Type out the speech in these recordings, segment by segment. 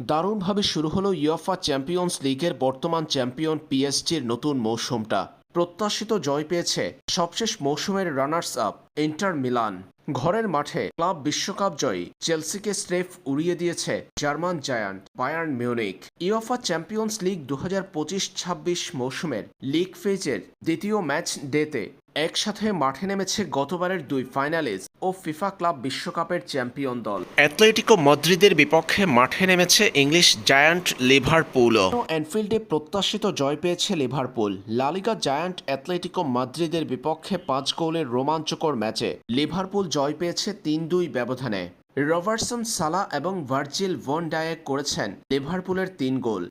দারুণভাবে শুরু হলো ইউএফা চ্যাম্পিয়ন্স লিগের বর্তমান চ্যাম্পিয়ন পিএসজির নতুন মৌসুমটা। প্রত্যাশিত জয় পেয়েছে সবশেষ মৌসুমের রানার্স আপ ইন্টার মিলান ঘরের মাঠে ক্লাব বিশ্বকাপ জয়ী চেলসিকে স্রেফ উড়িয়ে দিয়েছে German giant Bayern Munich UEFA champions league দু হাজার পঁচিশ ছাব্বিশ মৌসুমের লিগ ফেজের দ্বিতীয় ম্যাচ ডেতে একসাথে মাঠে নেমেছে গতবারের দুই ফাইনালিস্ট ও ফিফা ক্লাব বিশ্বকাপের চ্যাম্পিয়ন দল। অ্যাথলেটিকো মদ্রিদের বিপক্ষে মাঠে নেমেছে ইংলিশ জায়ান্ট লিভারপুলও। অ্যানফিল্ডে প্রত্যাশিত জয় পেয়েছে লিভারপুল। লালিগা জায়ান্ট অ্যাথলেটিকো মাদ্রিদের বিপক্ষে পাঁচ গোলের রোমাঞ্চকর ম্যাচে লিভারপুল জয় পেয়েছে তিন দুই ব্যবধানে। রবার্টসন সালা এবং ভার্জিল ভন ডায়েক করেছেন লিভারপুলের তিন গোল।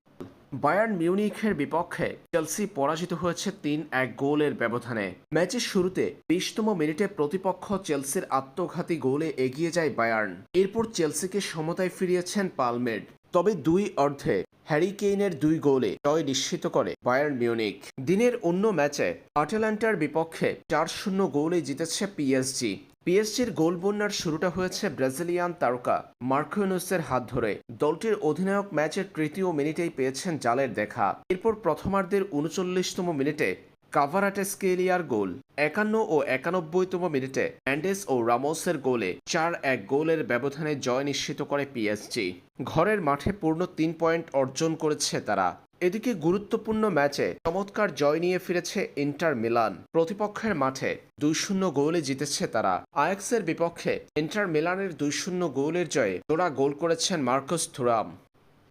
বায়ার্ন মিউনিখের বিপক্ষে চেলসি পরাজিত হয়েছে তিন এক গোলের ব্যবধানে। ম্যাচের শুরুতে বিশতম মিনিটে প্রতিপক্ষ চেলসির আত্মঘাতী গোলে এগিয়ে যায় বায়ার্ন। এরপর চেলসিকে সমতায় ফিরিয়েছেন পালমেড। তবে দুই অর্ধে হ্যারি কেইনের দুই গোলে জয় নিশ্চিত করে বায়ার্ন মিউনিক দিনের অন্য ম্যাচে আটেলান্টার বিপক্ষে চার শূন্য গোলে জিতেছে পিএসজি। পিএসজির গোল বন্যার শুরুটা হয়েছে ব্রাজিলিয়ান তারকা মার্কুইনুসের হাত ধরে। দলটির অধিনায়ক ম্যাচের তৃতীয় মিনিটেই পেয়েছেন জালের দেখা। এরপর প্রথমার্ধের উনচল্লিশতম মিনিটে কাভারাটেস্কেলিয়ার গোল। একান্ন ও একানব্বইতম মিনিটে অ্যান্ডেস ও রামোসের গোলে চার এক গোলের ব্যবধানে জয় নিশ্চিত করে পিএসজি। ঘরের মাঠে পূর্ণ তিন পয়েন্ট অর্জন করেছে তারা। এদিকে গুরুত্বপূর্ণ ম্যাচে চমৎকার জয় নিয়ে ফিরেছে ইন্টার মিলান। প্রতিপক্ষের মাঠে দুই শূন্য গোলে জিতেছে তারা। আয়াক্সের বিপক্ষে ইন্টার মিলানের দুই শূন্য গোলের জয়ে জোড়া গোল করেছেন মার্কস থুরাম।